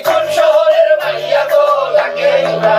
কোন শহরের মাইয়া লাগে উড়া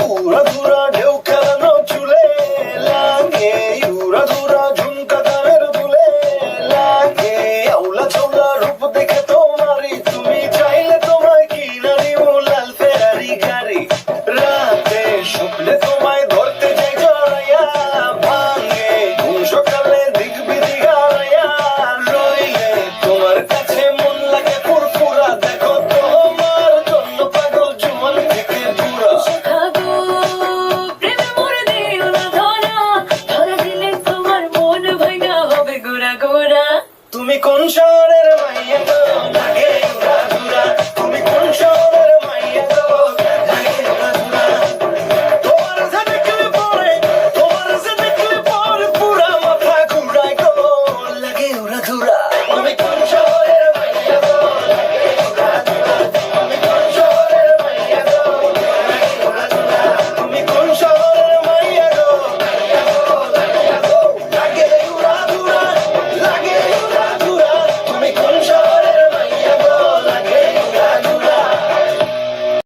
গোড়া তুমি কোন শহরের মাইয়া তো? লাগে গোড়া